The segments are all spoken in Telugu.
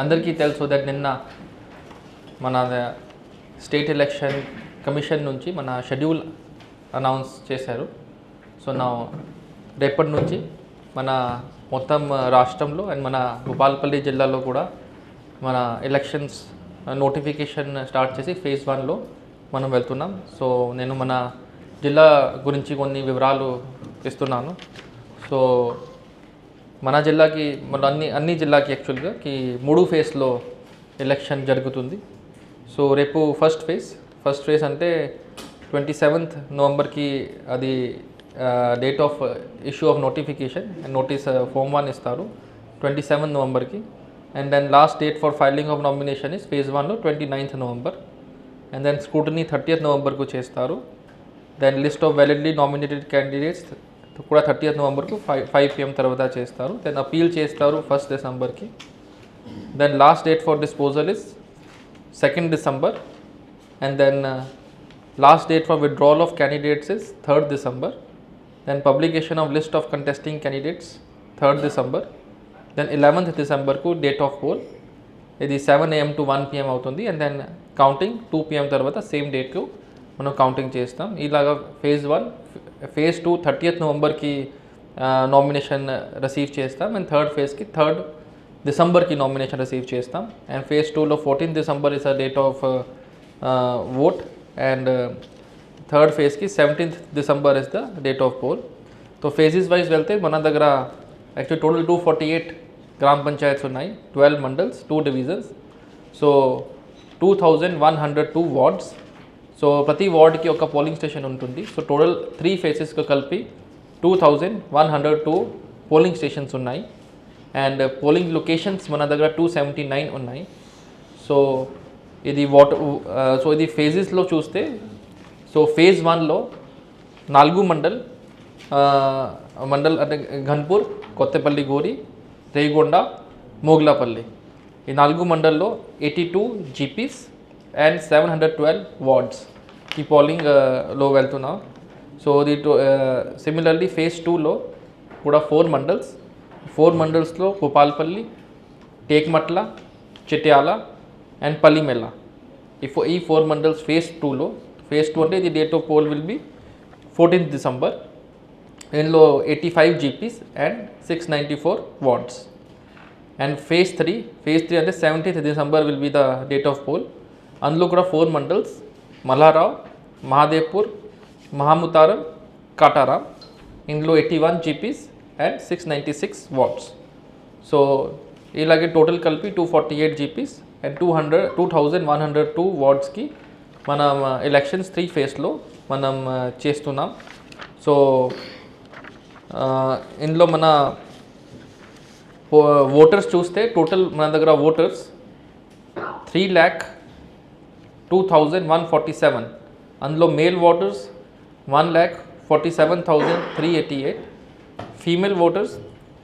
అందరికీ తెలుసు దట్ నిన్న మన స్టేట్ ఎలక్షన్ కమిషన్ నుంచి మన షెడ్యూల్ అనౌన్స్ చేశారు. సో నా రేపటి నుంచి మన మొత్తం రాష్ట్రంలో అండ్ మన భూపాలపల్లి జిల్లాలో కూడా మన ఎలక్షన్స్ నోటిఫికేషన్ స్టార్ట్ చేసి ఫేజ్ వన్లో మనం వెళ్తున్నాం. సో నేను మన జిల్లా గురించి కొన్ని వివరాలు ఇస్తున్నాను. సో మన జిల్లాకి మన అన్ని అన్ని జిల్లాకి యాక్చువల్గా కి మూడు ఫేజ్లో ఎలక్షన్ జరుగుతుంది. సో రేపు ఫస్ట్ ఫేజ్ ఫస్ట్ ఫేజ్ అంటే ట్వంటీ సెవెంత్ నవంబర్కి అది date of issue of notification and notice form one ఇస్తారు twenty seventh నవంబర్కి and then last date for filing of nomination is phase వన్లో twenty ninth November and then scrutiny thirtieth నవంబర్కు చేస్తారు. Then list of validly nominated candidates కూడా థర్టీయత్ నవంబర్కి ఫైవ్ ఫైవ్ పిఎం తర్వాత చేస్తారు. దెన్ అపీల్ చేస్తారు first డిసెంబర్కి then last date for disposal is second December and then last date for withdrawal of candidates is third December then publication of list of contesting candidates third December then eleventh డిసెంబర్కు date of poll ఇది seven AM to one PM అవుతుంది. And then counting two PM తర్వాత సేమ్ డేట్కు మనం కౌంటింగ్ చేస్తాం. ఇలాగా phase one phase two thirtieth నవంబర్కి nomination receive చేస్తాం. అండ్ థర్డ్ ఫేజ్కి థర్డ్ డిసెంబర్కి నామినేషన్ రిసీవ్ చేస్తాం. అండ్ ఫేజ్ టూలో fourteen December is a date of vote and third ఫేజ్కి seventeenth December is the date of poll so phases wise వెళ్తే మన దగ్గర actually total two forty eight gram panchayats ఉన్నాయి. Twelve mandals two divisions so two thousand one hundred two wards so ప్రతి వార్డ్కి ఒక పోలింగ్ స్టేషన్ ఉంటుంది. సో టోటల్ త్రీ ఫేసెస్కి కలిపి two thousand one hundred two polling stations ఉన్నాయి. అండ్ పోలింగ్ లొకేషన్స్ మన దగ్గర టూ సెవెంటీ నైన్ ఉన్నాయి. సో ఇది వాటర్ సో ఇది ఫేజెస్లో చూస్తే సో ఫేజ్ వన్లో నాలుగు మండల్ మండల్ అంటే ఘన్పూర్ కొత్తపల్లి గోరి రేగొండ మోగ్లాపల్లి. ఈ నాలుగు మండల్లో eighty two GPs and seven hundred twelve wards ఈ పోలింగ్లో uh, వెళ్తున్నాం. సో ది సిమిలర్లీ ఫేజ్ టూలో కూడా ఫోర్ మండల్స్. ఫోర్ మండల్స్లో భూపాల్పల్లి టేక్మట్ల చిట్యాల అండ్ పల్లిమెల్ల. ఈ ఫో ఈ ఫోర్ మండల్స్ ఫేజ్ టూలో ఫేజ్ టూ అంటే ఇది date of poll will be fourteenth December దీనిలో eighty five GPs and six ninety four wards and phase three phase three అంటే seventeenth December will be the date of poll అందులో కూడా ఫోర్ మండల్స్. మల్లారావు మహాదేవ్పూర్ మహాముతారం కాటారాం ఇందులో eighty one GPs and six ninety six watts so ఇలాగే టోటల్ కలిపి two forty eight GPs and two hundred two thousand one hundred two వార్డ్స్కి మనం ఎలక్షన్స్ త్రీ ఫేస్లో మనం చేస్తున్నాం. సో ఇందులో మన ఓటర్స్ చూస్తే టోటల్ మన దగ్గర voters three lakh two thousand one forty seven అందులో male voters one lakh forty seven thousand three eighty eight female voters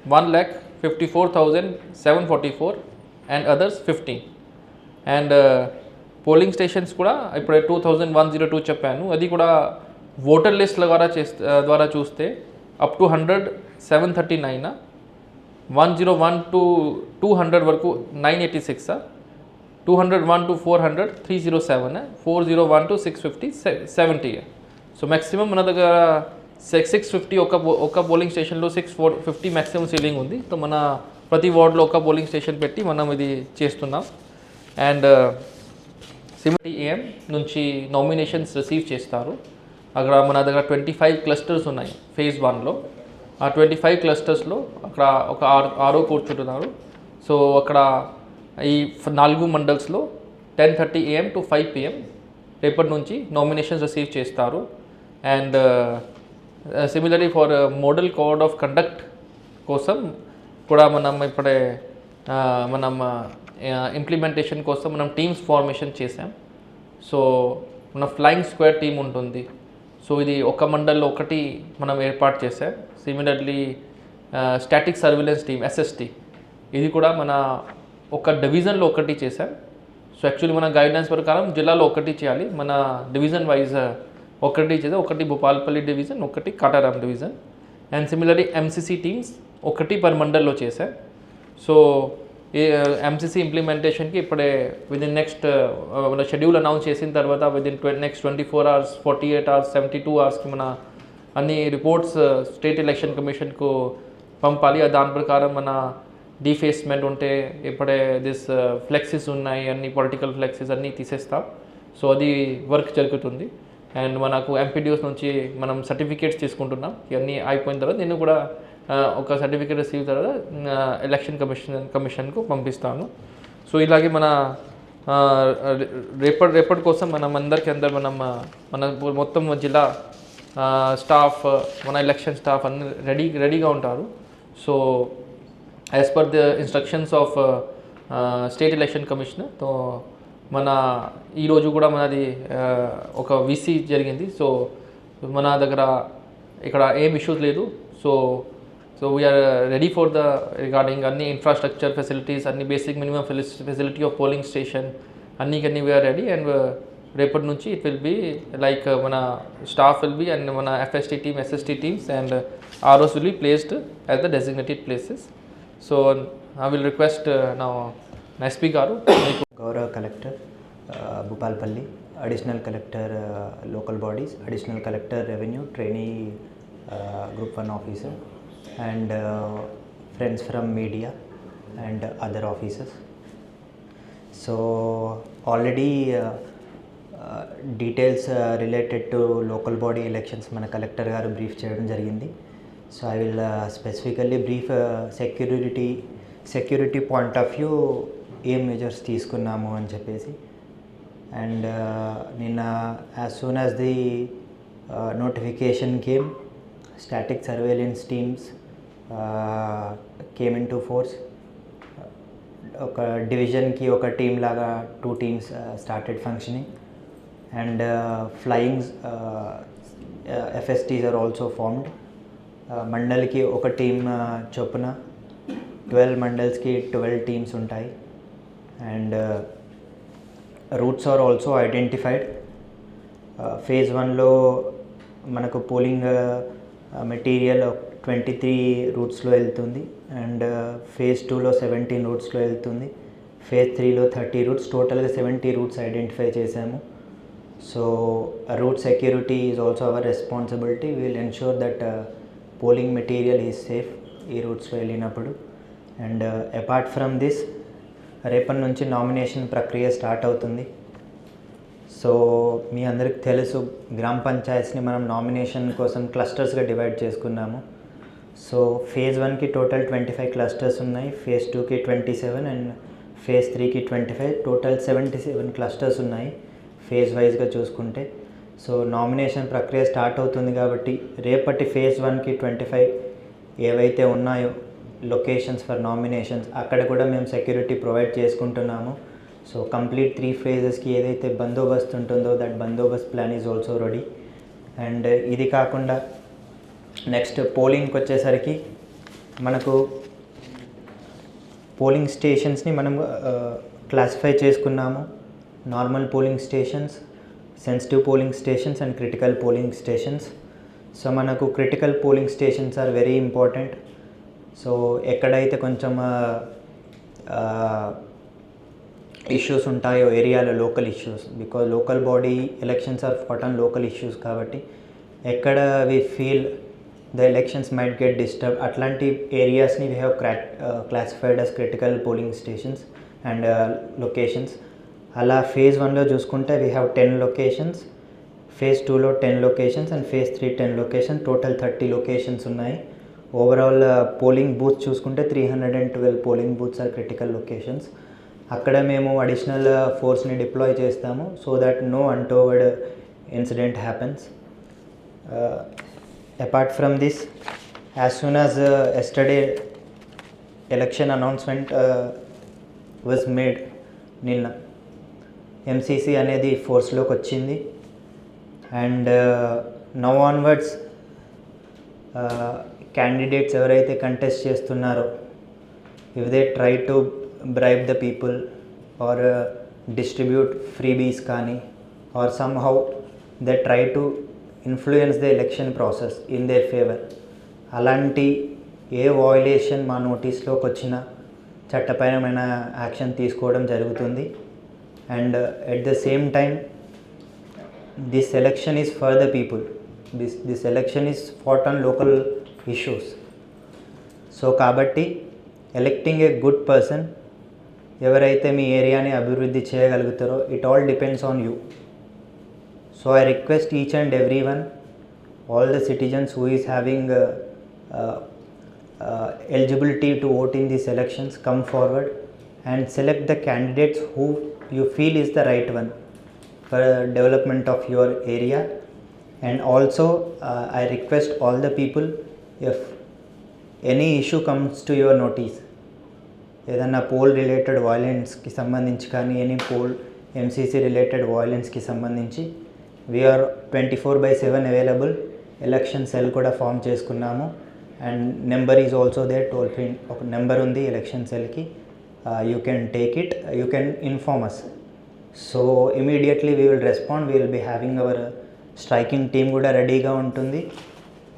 one lakh fifty four thousand seven forty four and others fifteen and polling stations కూడా ఇప్పుడు two thousand one zero two చెప్పాను. అది కూడా ఓటర్ లిస్ట్ ద్వారా చేస్తే ద్వారా చూస్తే up to hundred seven thirty nine one zero one to two hundred వరకు nine eighty six two hundred one to four hundred three zero seven four zero one to six fifty seventy so maximum మన దగ్గర సిక్స్ సిక్స్ ఫిఫ్టీ ఒక ఒక బౌలింగ్ స్టేషన్లో six four fifty maximum ceiling ఉంది. సో మన ప్రతి వార్డ్లో ఒక బౌలింగ్ స్టేషన్ పెట్టి మనం ఇది చేస్తున్నాం. అండ్ సిమిటీ ఏఎం నుంచి నామినేషన్స్ రిసీవ్ చేస్తారు. అక్కడ మన దగ్గర ట్వంటీ ఫైవ్ క్లస్టర్స్ ఉన్నాయి ఫేజ్ వన్లో ఆ ట్వంటీ ఫైవ్ క్లస్టర్స్లో అక్కడ ఒక ఆరు ఆరో కూర్చుంటున్నారు సో అక్కడ ఈ నాలుగు మండల్స్లో ten thirty AM to five PM రేపటి నుంచి నామినేషన్స్ రిసీవ్ చేస్తారు. And similarly for model code of conduct కోసం కూడా మనం ఇప్పుడే మనం ఇంప్లిమెంటేషన్ కోసం మనం టీమ్స్ ఫార్మేషన్ చేసాం సో మన ఫ్లయింగ్ స్క్వేర్ టీం ఉంటుంది. సో ఇది ఒక మండల్లో ఒకటి మనం ఏర్పాటు చేసాం similarly static surveillance team SST ఇది కూడా మన ఒక డివిజన్లో ఒకటి చేసాం సో యాక్చువల్లీ మన గైడ్లైన్స్ ప్రకారం జిల్లాలో ఒకటి చేయాలి. మన డివిజన్ వైజ్ uh, ఒకటి చేసే ఒకటి భూపాల్పల్లి డివిజన్ ఒకటి Kataram division and similarly MCC teams ఒకటి పర్ మండల్లో చేశాం సో ఈ ఎంసీసీ ఇంప్లిమెంటేషన్కి ఇప్పుడే విదిన్ నెక్స్ట్ uh, uh, మన షెడ్యూల్ అనౌన్స్ చేసిన తర్వాత within twenty next twenty four hours forty eight hours seventy two అవర్స్కి మన అన్ని రిపోర్ట్స్ స్టేట్ ఎలక్షన్ కమిషన్కు పంపాలి. దాని ప్రకారం మన డీఫేస్మెంట్ ఉంటే ఇప్పుడే దిస్ ఫ్లెక్సెస్ uh, ఉన్నాయి అన్ని పొలిటికల్ ఫ్లెక్సెస్ అన్నీ తీసేస్తాం. సో అది వర్క్ జరుగుతుంది. అండ్ మనకు ఎంపీడీఓస్ నుంచి మనం సర్టిఫికేట్స్ తీసుకుంటున్నాం. ఇవన్నీ అయిపోయిన తర్వాత నేను కూడా uh, ఒక సర్టిఫికేట్ రిసీవ్ తర్వాత ఎలక్షన్ కమిషన్ కమిషన్కు పంపిస్తాను. సో ఇలాగే మన uh, రేపటి రేపటి కోసం మనం అందరికీ అందరు మనం మన మొత్తం జిల్లా స్టాఫ్ మన ఎలక్షన్ స్టాఫ్ అందరు రెడీ రెడీగా ఉంటారు. So as per the instructions of state election కమిషనర్తో మన ఈరోజు కూడా మనది ఒక విసి జరిగింది. సో మన దగ్గర ఇక్కడ ఏం ఇష్యూస్ లేదు. So so we're ready for the regarding అన్ని ఇన్ఫ్రాస్ట్రక్చర్ ఫెసిలిటీస్ అన్ని basic minimum facility of polling station అన్ని కన్నీ వీఆర్ రెడీ అండ్ రేపటి నుంచి ఇట్ విల్ బి లైక్ మన స్టాఫ్ విల్ బి అండ్ మన FST team SST teams and ROs will be placed as the designated places so I will request నా ఎస్పీ గారు మీకు గౌరవ collector Bhupalpalli additional collector local bodies additional collector revenue trainee group one officer and friends from media and other officers so already details related to local body elections మన కలెక్టర్ గారు బ్రీఫ్ చేయడం జరిగింది. So I will specifically brief security security point of view ఏం మెజర్స్ తీసుకున్నాము అని చెప్పేసి. అండ్ నిన్న as soon as the notification came static surveillance teams came into force ఒక డివిజన్కి ఒక టీమ్ లాగా two teams started functioning and flying FSTs are also formed మండల్కి ఒక టీమ్ చొప్పున ట్వెల్వ్ మండల్స్కి ట్వెల్వ్ టీమ్స్ ఉంటాయి. And routes are also identified. Phase వన్లో మనకు పోలింగ్ మెటీరియల్ ట్వంటీ త్రీ రూట్స్లో వెళ్తుంది. అండ్ ఫేజ్ టూలో సెవెంటీన్ రూట్స్లో వెళ్తుంది. ఫేజ్ త్రీలో థర్టీ రూట్స్. టోటల్గా సెవెంటీ రూట్స్ ఐడెంటిఫై చేశాము. So route security is also our responsibility. Will ensure that polling material is safe ఈ రూట్స్లో వెళ్ళినప్పుడు. అండ్ అపార్ట్ ఫ్రమ్ దిస్ రేపటి నుంచి నామినేషన్ ప్రక్రియ స్టార్ట్ అవుతుంది. సో మీ అందరికి తెలుసు గ్రామ పంచాయత్స్ని మనం నామినేషన్ కోసం క్లస్టర్స్గా డివైడ్ చేసుకున్నాము. సో ఫేజ్ వన్కి టోటల్ ట్వంటీ ఫైవ్ క్లస్టర్స్ ఉన్నాయి. ఫేజ్ టూకి ట్వంటీ సెవెన్ అండ్ ఫేజ్ త్రీకి twenty five. Total seventy seven clusters ఉన్నాయి. ఫేజ్ వైజ్గా చూసుకుంటే. సో నామినేషన్ ప్రక్రియ స్టార్ట్ అవుతుంది కాబట్టి రేపటి ఫేజ్ వన్కి ట్వంటీ ఫైవ్ ఏవైతే ఉన్నాయో లొకేషన్స్ ఫర్ నామినేషన్స్ అక్కడ కూడా మేము సెక్యూరిటీ ప్రొవైడ్ చేసుకుంటున్నాము. సో కంప్లీట్ త్రీ ఫేజెస్కి ఏదైతే బందోబస్తు ఉంటుందో that Bandobast plan is also ready and ఇది కాకుండా నెక్స్ట్ పోలింగ్కి వచ్చేసరికి మనకు పోలింగ్ స్టేషన్స్ని మనం క్లాసిఫై చేసుకున్నాము. Normal polling stations sensitive polling stations and critical polling stations so మనకు critical polling stations are very important so ఎక్కడైతే కొంచెం ఇష్యూస్ ఉంటాయో ఏరియాలో local issues because local body elections are fought on local issues కాబట్టి ఎక్కడ we feel the elections might get disturb అట్లాంటి ఏరియాస్ని we have cra classified as critical polling stations and locations అలా ఫేజ్ వన్లో చూసుకుంటే we have ten locations phase టూలో ten locations and phase three ten location total thirty locations ఉన్నాయి. ఓవరాల్ పోలింగ్ బూత్స్ చూసుకుంటే three hundred and twelve polling booths are critical locations అక్కడ మేము అడిషనల్ ఫోర్స్ని డిప్లాయ్ చేస్తాము so that no untoward incident happens apart from this as soon as yesterday election announcement was made నిన్న ఎంసీసీ అనేది ఫోర్స్లోకి వచ్చింది. అండ్ నవ్ ఆన్వర్డ్స్ క్యాండిడేట్స్ ఎవరైతే కంటెస్ట్ చేస్తున్నారో if they try to bribe the people or distribute freebies కానీ or somehow they try to influence the election process in their favour అలాంటి ఏ వాయిలేషన్ మా నోటీస్లోకి వచ్చినా చట్టపరమైన యాక్షన్ తీసుకోవడం జరుగుతుంది. And at the same time this election is for the people this this election is fought on local issues so కాబట్టి ఎలెక్టింగ్ ఏ గుడ్ పర్సన్ ఎవరైతే మీ ఏరియాని అభివృద్ధి చేయగలుగుతారో it all depends on you so I request each and every one all the citizens who is having uh, uh, uh, eligibility to vote in these elections come forward and select the candidates who you feel is the right one for development of your area. And also uh, i request all the people if issue comes to your notice notice ఏదన్నా పోల్ రిలేటెడ్ వాయిలెన్స్కి సంబంధించి కానీ ఎనీ పోల్ ఎంసీసీ రిలేటెడ్ వాయిలెన్స్కి సంబంధించి we're twenty four by seven available election cell కూడా ఫామ్ చేసుకున్నాము. And number is also they toll free ఒక నెంబర్ ఉంది election సెల్కి you can take it you can inform us so immediately we will respond we will be having our striking team కూడా రెడీగా ఉంటుంది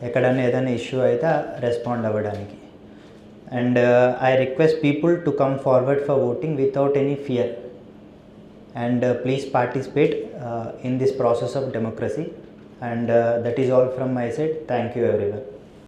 ఎక్కడన్నా ఏదైనా ఇష్యూ అయితే రెస్పాండ్ అవ్వడానికి and I request people to come forward for voting without any fear and please participate in this process of democracy and that is all from my side thank you everyone